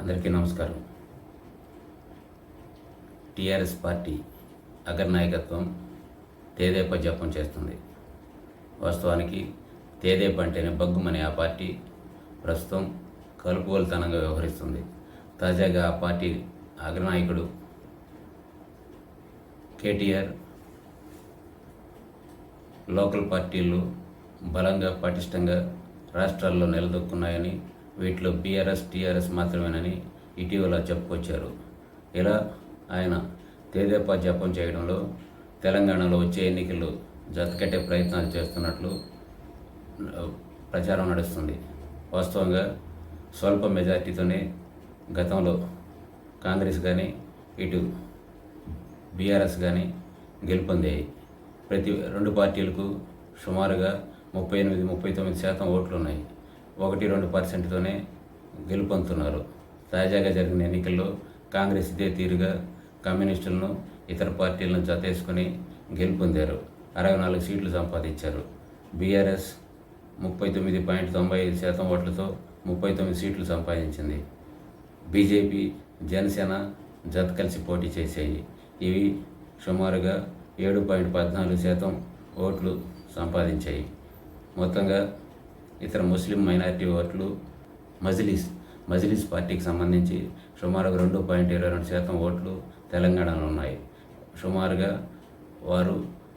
అందరికీ నమస్కారం. TRS party అగ్రనాయకత్వం తేదేప జపం చేస్తుంది. వాస్తవానికి తేదేప అంటేనే బగ్గుమనే ఆ పార్టీ ప్రస్తుతం కలుపుగోలుతనంగా వ్యవహరిస్తుంది. తాజాగా ఆ పార్టీ అగ్రనాయకుడు కేటీఆర్ లోకల్ పార్టీలు బలంగా పటిష్టంగా రాష్ట్రాల్లో నిలదొక్కున్నాయని వీటిలో బీఆర్ఎస్ టీఆర్ఎస్ మాత్రమేనని ఇటీవల చెప్పుకొచ్చారు. ఇలా ఆయన తేదేపా జపం చేయడంలో తెలంగాణలో వచ్చే ఎన్నికలు జతకట్టే ప్రయత్నాలు చేస్తున్నట్లు ప్రచారం నడుస్తుంది. వాస్తవంగా స్వల్ప మెజార్టీతోనే గతంలో కాంగ్రెస్ కానీ ఇటు బీఆర్ఎస్ కానీ గెలుపొందాయి. ప్రతి రెండు పార్టీలకు సుమారుగా ముప్పై ఎనిమిది ముప్పై తొమ్మిది శాతం ఓట్లు ఉన్నాయి ఒకటి రెండు పర్సెంట్తోనే గెలుపొందుతున్నారు. తాజాగా జరిగిన ఎన్నికల్లో కాంగ్రెస్ ఇదే తీరుగా కమ్యూనిస్టులను ఇతర పార్టీలను జతేసుకుని గెలుపొందారు. అరవై నాలుగు సీట్లు సంపాదించారు. బీఆర్ఎస్ ముప్పై తొమ్మిది పాయింట్ తొంభై ఐదు శాతం ఓట్లతో ముప్పై తొమ్మిది సీట్లు సంపాదించింది. బీజేపీ జనసేన జత కలిసి పోటీ చేశాయి. ఇవి సుమారుగా ఏడు పాయింట్ పద్నాలుగు శాతం ఓట్లు సంపాదించాయి. మొత్తంగా ఇతర ముస్లిం మైనారిటీ ఓట్లు మజ్లిస్ మజ్లిస్ పార్టీకి సంబంధించి సుమారుగా రెండు పాయింట్ ఇరవై రెండు శాతం ఓట్లు తెలంగాణలో ఉన్నాయి. సుమారుగా వారు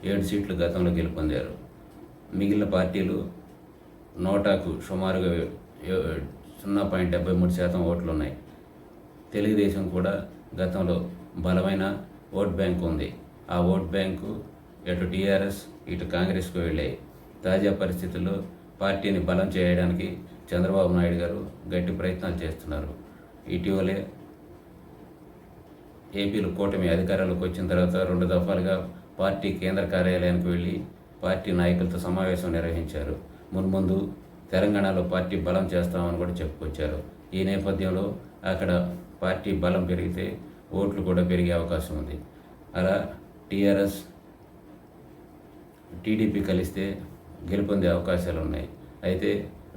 ఏడు సీట్లు గతంలో గెలుపొందారు. మిగిలిన పార్టీలు నోటాకు సుమారుగా సున్నా పాయింట్ డెబ్బై మూడు శాతం ఓట్లు ఉన్నాయి. తెలుగుదేశం కూడా గతంలో బలమైన ఓట్ బ్యాంక్ ఉంది. ఆ ఓట్ బ్యాంకు ఇటు టీఆర్ఎస్ ఇటు కాంగ్రెస్కు వెళ్ళాయి. తాజా పరిస్థితుల్లో పార్టీని బలం చేయడానికి చంద్రబాబు నాయుడు గారు గట్టి ప్రయత్నాలు చేస్తున్నారు. ఇటీవలే ఏపీలో కూటమి అధికారంలోకి వచ్చిన తర్వాత రెండు దఫాలుగా పార్టీ కేంద్ర కార్యాలయానికి వెళ్ళి పార్టీ నాయకులతో సమావేశం నిర్వహించారు. మున్ముందు తెలంగాణలో పార్టీ బలం చేస్తామని కూడా చెప్పుకొచ్చారు. ఈ నేపథ్యంలో అక్కడ పార్టీ బలం పెరిగితే ఓట్లు కూడా పెరిగే అవకాశం ఉంది. అలా టీఆర్ఎస్ టీడీపీ కలిస్తే గెలుపొందే అవకాశాలు ఉన్నాయి అయితే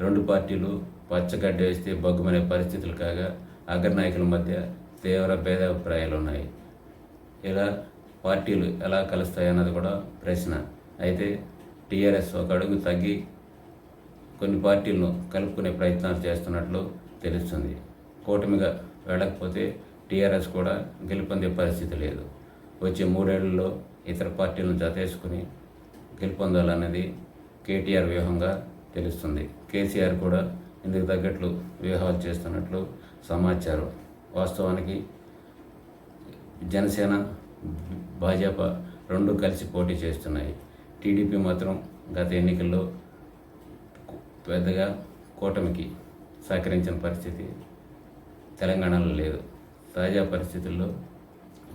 రెండు పార్టీలు పచ్చగడ్డ వేస్తే బగ్గుమనే పరిస్థితులు కాగా అగ్రనాయకుల మధ్య తీవ్ర భేదాభిప్రాయాలు ఉన్నాయి ఇలా పార్టీలు ఎలా కలుస్తాయి అన్నది కూడా ప్రశ్న. అయితే టీఆర్ఎస్ ఒక అడుగు తగ్గి కొన్ని పార్టీలను కలుపుకునే ప్రయత్నాలు చేస్తున్నట్లు తెలుస్తుంది. కూటమిగా వెళ్ళకపోతే టీఆర్ఎస్ కూడా గెలుపొందే పరిస్థితి లేదు. వచ్చే మూడేళ్ళలో ఇతర పార్టీలను జతేసుకుని గెలుపొందాలన్నది కేటీఆర్ వ్యూహంగా తెలుస్తుంది. కేసీఆర్ కూడా ఇందుకు తగ్గట్లు వ్యూహాలు చేస్తున్నట్లు సమాచారం. వాస్తవానికి జనసేన భాజపా రెండు కలిసి పోటీ చేస్తున్నాయి. టీడీపీ మాత్రం గత ఎన్నికల్లో పెద్దగా కూటమికి సహకరించిన పరిస్థితి తెలంగాణలో లేదు. తాజా పరిస్థితుల్లో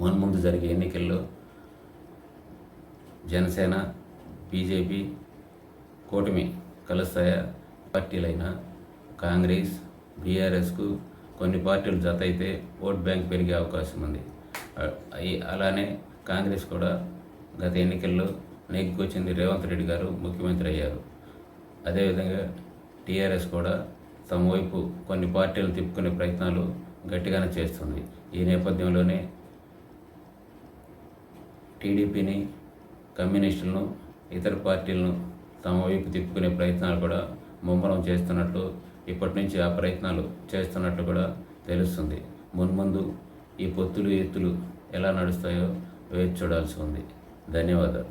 మున్ముందు జరిగే ఎన్నికల్లో జనసేన బీజేపీ కూటమి కలుస్తాయా? పార్టీలైన? కాంగ్రెస్ బీఆర్ఎస్కు కొన్ని పార్టీలు జత అయితే ఓట్ బ్యాంక్ పెరిగే అవకాశం ఉంది. అలానే కాంగ్రెస్ కూడా గత ఎన్నికల్లో నెగ్గుకొచ్చింది రేవంత్ రెడ్డి గారు ముఖ్యమంత్రి అయ్యారు. అదేవిధంగా టీఆర్ఎస్ కూడా తమ వైపు కొన్ని పార్టీలను తిప్పుకునే ప్రయత్నాలు గట్టిగానే చేస్తుంది. ఈ నేపథ్యంలోనే టీడీపీని కమ్యూనిస్టులను ఇతర పార్టీలను తమ వైపు తిప్పుకునే ప్రయత్నాలు కూడా ముమ్మరం చేస్తున్నట్లు ఇప్పటి నుంచి ఆ ప్రయత్నాలు చేస్తున్నట్లు కూడా తెలుస్తుంది. మున్ముందు ఈ పొత్తులు ఎత్తులు ఎలా నడుస్తాయో వేచి చూడాల్సి ఉంది. ధన్యవాదాలు.